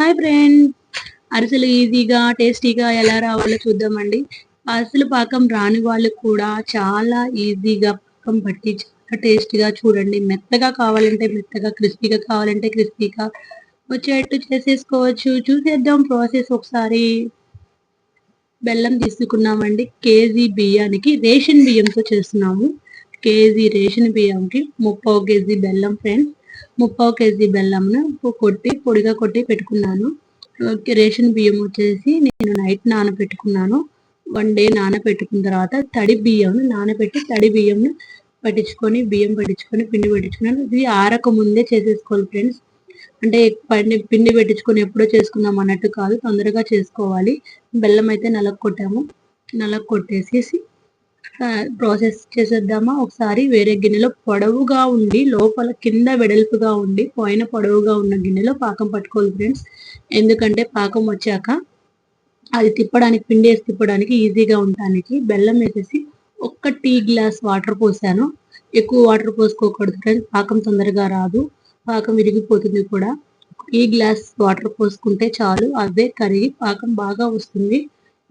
Hi friend. అరిసెలు ఈజీగా టేస్టీగా ఎలా రావాలో చూద్దామండి. అరిసెలు పాకం రాని వాళ్ళకు కూడా చాలా ఈజీగా పాకం పట్టి చాలా టేస్టీగా చూడండి. మెత్తగా కావాలంటే మెత్తగా క్రిస్పీగా కావాలంటే క్రిస్పీగా. వచ్చేట్టు చేసేసుకోవచ్చు. చూసేద్దాం ప్రాసెస్ ఒకసారి. బెల్లం తీసుకున్నామండి. కేజీ బియ్యానికి రేషన్ బియ్యంతో చేస్తున్నాము. కేజీ రేషన్ బియ్యంకి ముప్పై కేజీ బెల్లం ఫ్రెండ్స్ ముప్పావు కేజీ బెల్లంను కొట్టి పొడిగా కొట్టి పెట్టుకున్నాను. రేషన్ బియ్యం వచ్చేసి నేను నైట్ నానబెట్టుకున్నాను. వన్ డే నానబెట్టుకున్న తర్వాత తడి బియ్యం నానబెట్టి తడి బియ్యంను పట్టించుకొని బియ్యం పట్టించుకొని పిండి పెట్టించుకున్నాను. ఇది ఆరక ముందే చేసేసుకోవాలి ఫ్రెండ్స్ అంటే పండి పిండి పెట్టించుకొని ఎప్పుడో చేసుకుందాం అన్నట్టు కాదు తొందరగా చేసుకోవాలి. బెల్లం అయితే నలగ కొట్టాము నలగ కొట్టేసేసి ప్రాసెస్ చేసేద్దామా? ఒకసారి వేరే గిన్నెలో పొడవుగా ఉండి లోపల కింద వెడల్పుగా ఉండి పైన పొడవుగా ఉన్న గిన్నెలో పాకం పట్టుకోవాలి ఫ్రెండ్స్ ఎందుకంటే పాకం వచ్చాక అది తిప్పడానికి పిండి వేసి తిప్పడానికి ఈజీగా ఉండడానికి బెల్లం వేసేసి ఒక్క టీ గ్లాస్ వాటర్ పోసాను. ఎక్కువ వాటర్ పోసుకోకూడదు ఫ్రెండ్స్ పాకం తొందరగా రాదు. పాకం విరిగిపోతుంది కూడా. టీ గ్లాస్ వాటర్ పోసుకుంటే చాలు. అవే కరిగి పాకం బాగా వస్తుంది.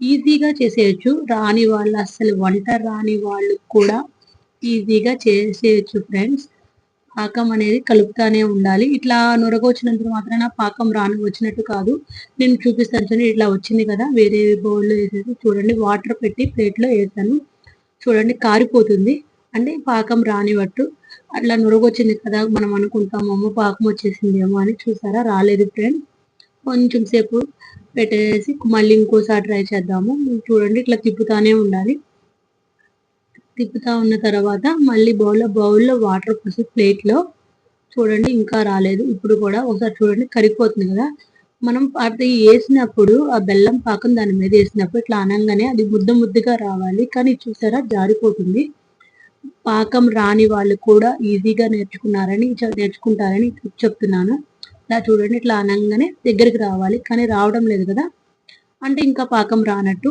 ఈజీగా చేసేయచ్చు. రాని వాళ్ళు అసలు వంట రాని వాళ్ళు కూడా ఈజీగా చేసేయచ్చు ఫ్రెండ్స్. పాకం అనేది కలుపుతానే ఉండాలి. ఇట్లా నొరగొచ్చినంత మాత్రాన పాకం రాని వచ్చినట్టు కాదు. నేను చూపిస్తాను చూడండి ఇట్లా వచ్చింది కదా. వేరే బౌల్లో వేసేసి చూడండి వాటర్ పెట్టి ప్లేట్లో వేసాను చూడండి కారిపోతుంది. అంటే పాకం రానివట్టు. అట్లా నురగొచ్చింది కదా మనం అనుకుంటాం అమ్మ పాకం వచ్చేసిందేమో అని. చూసారా? రాలేదు ఫ్రెండ్స్. కొంచెం సేపు పెట్టేసి మళ్ళీ ఇంకోసారి ట్రై చేద్దాము. చూడండి ఇట్లా తిప్పుతానే ఉండాలి. తిప్పుతా ఉన్న తర్వాత మళ్ళీ బౌల్లో బౌల్లో వాటర్ పోసి ప్లేట్లో చూడండి ఇంకా రాలేదు. ఇప్పుడు కూడా ఒకసారి చూడండి కరిగిపోతుంది కదా. మనం అది వేసినప్పుడు ఆ బెల్లం పాకం దాని మీద వేసినప్పుడు ఇట్లా అనగానే అది ముద్ద ముద్దగా రావాలి. కానీ చూసారా జారిపోతుంది. పాకం రాని వాళ్ళు కూడా ఈజీగా నేర్చుకున్నారని నేర్చుకుంటారని చెప్తున్నాను. ఇలా చూడండి ఇట్లా అనగానే దగ్గరికి రావాలి. కానీ రావడం లేదు కదా. అంటే ఇంకా పాకం రానట్టు.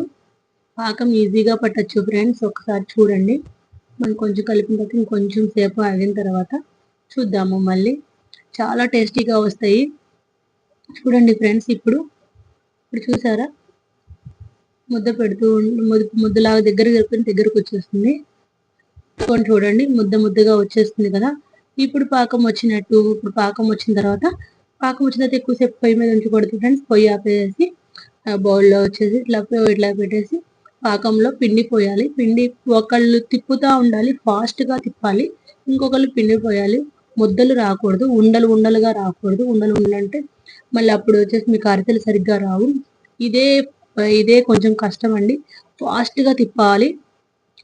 పాకం ఈజీగా పట్టచ్చు ఫ్రెండ్స్. ఒకసారి చూడండి. మనం కొంచెం కలిపిన తర్వాత ఇంకొంచెం సేపు ఆగిన తర్వాత చూద్దాము మళ్ళీ. చాలా టేస్టీగా వస్తాయి. చూడండి ఫ్రెండ్స్ ఇప్పుడు ఇప్పుడు చూసారా? ముద్ద పెడుతూ ముద్ద ముద్దలాగా దగ్గర కలిపిన దగ్గరకు వచ్చేస్తుంది. చూడండి ముద్ద ముద్దగా వచ్చేస్తుంది కదా. ఇప్పుడు పాకం వచ్చినట్టు ఇప్పుడు పాకం వచ్చిన తర్వాత పాకం వచ్చిన తర్వాత ఎక్కువసేపు పొయ్యి మీద ఉంచకూడదు ఫ్రెండ్స్. పొయ్యి ఆపేసి బౌల్లో వచ్చేసి ఇట్లా ఇట్లా పెట్టేసి పాకంలో పిండి పోయాలి. పిండి ఒకళ్ళు తిప్పుతూ ఉండాలి ఫాస్ట్గా తిప్పాలి. ఇంకొకళ్ళు పిండి పోయాలి. ముద్దలు రాకూడదు ఉండలు ఉండలుగా రాకూడదు. ఉండలు ఉండాలంటే మళ్ళీ అప్పుడు వచ్చేసి మీకు అరితలు సరిగ్గా రావు. ఇదే ఇదే కొంచెం కష్టం అండి ఫాస్ట్గా తిప్పాలి.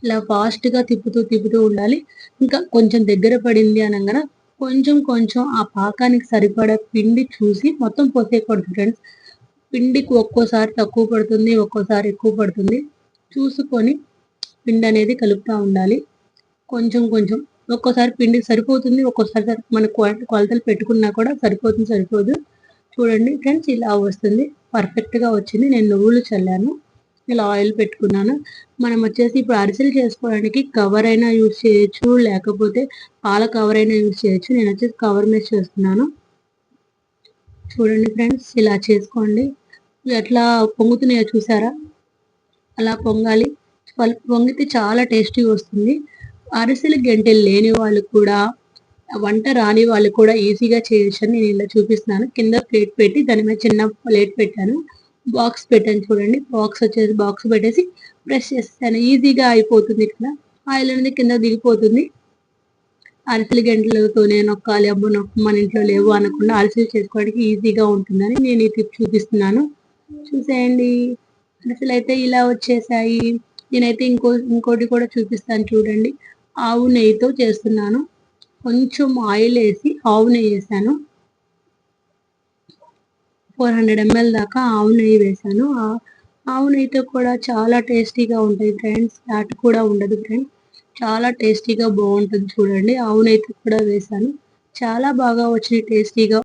ఇలా ఫాస్ట్గా తిప్పుతూ తిప్పుతూ ఉండాలి. ఇంకా కొంచెం దగ్గర పడింది అనగా కొంచెం కొంచెం ఆ పాకానికి సరిపడా పిండి చూసి మొత్తం పోసేయకూడదు ఫ్రెండ్స్ పిండికి ఒక్కోసారి తక్కువ పడుతుంది ఒక్కోసారి ఎక్కువ పడుతుంది. చూసుకొని పిండి అనేది కలుపుతూ ఉండాలి. కొంచెం కొంచెం ఒక్కోసారి పిండి సరిపోతుంది ఒక్కోసారి మన కొలతలు పెట్టుకున్నా కూడా సరిపోతుంది సరిపోదు. చూడండి ఫ్రెండ్స్ ఇలా వస్తుంది. పర్ఫెక్ట్గా వచ్చింది. నేను నువ్వులు చల్లాను. ఇలా ఆయిల్ పెట్టుకున్నాను. మనం వచ్చేసి ఇప్పుడు అరిసెలు చేసుకోవడానికి కవర్ అయినా యూజ్ చేయొచ్చు లేకపోతే పాల కవర్ అయినా యూజ్ చేయొచ్చు. నేను వచ్చేసి కవర్ మీద చేస్తున్నాను. చూడండి ఫ్రెండ్స్ ఇలా చేసుకోండి. ఎట్లా పొంగుతున్నాయో చూసారా? అలా పొంగాలి. పొంగితే చాలా టేస్టీ వస్తుంది. అరిసెలు గంటెలు లేని వాళ్ళు కూడా వంట రాని వాళ్ళు కూడా ఈజీగా చేయొచ్చు అని నేను ఇలా చూపిస్తున్నాను. కింద ప్లేట్ పెట్టి దాని మీద చిన్న ప్లేట్ పెట్టాను. బాక్స్ పెట్టాను చూడండి. బాక్స్ వచ్చేసి బాక్స్ పెట్టేసి ప్రెస్ చేస్తాను. ఈజీగా అయిపోతుంది ఇక్కడ. ఆయిల్ అనేది కింద దిగిపోతుంది. అరిసెలు గంటలతోనే నొక్కాలి. అబ్బో నొక్క మన ఇంట్లో లేవు అనకుండా అరిసెలు చేసుకోవడానికి ఈజీగా ఉంటుందని నేను ఈ టిప్ చూపిస్తున్నాను. చూసేయండి. అరిసెలు అయితే ఇలా వచ్చేసాయి. నేనైతే ఇంకో ఇంకోటి కూడా చూపిస్తాను చూడండి. ఆవు నెయ్యితో చేస్తున్నాను. కొంచెం ఆయిల్ వేసి ఆవు నెయ్యి వేసాను. ఫోర్ హండ్రెడ్ ఎంఎల్ దాకా ఆవు నెయ్యి వేసాను ఆవు నెయ్యితో కూడా చాలా టేస్టీగా ఉంటాయి ఫ్రెండ్స్. ఫ్యాట్ కూడా ఉండదు ఫ్రెండ్స్. చాలా టేస్టీగా బాగుంటుంది చూడండి. ఆవు నెయ్యితో కూడా వేసాను చాలా బాగా వచ్చినాయి టేస్టీగా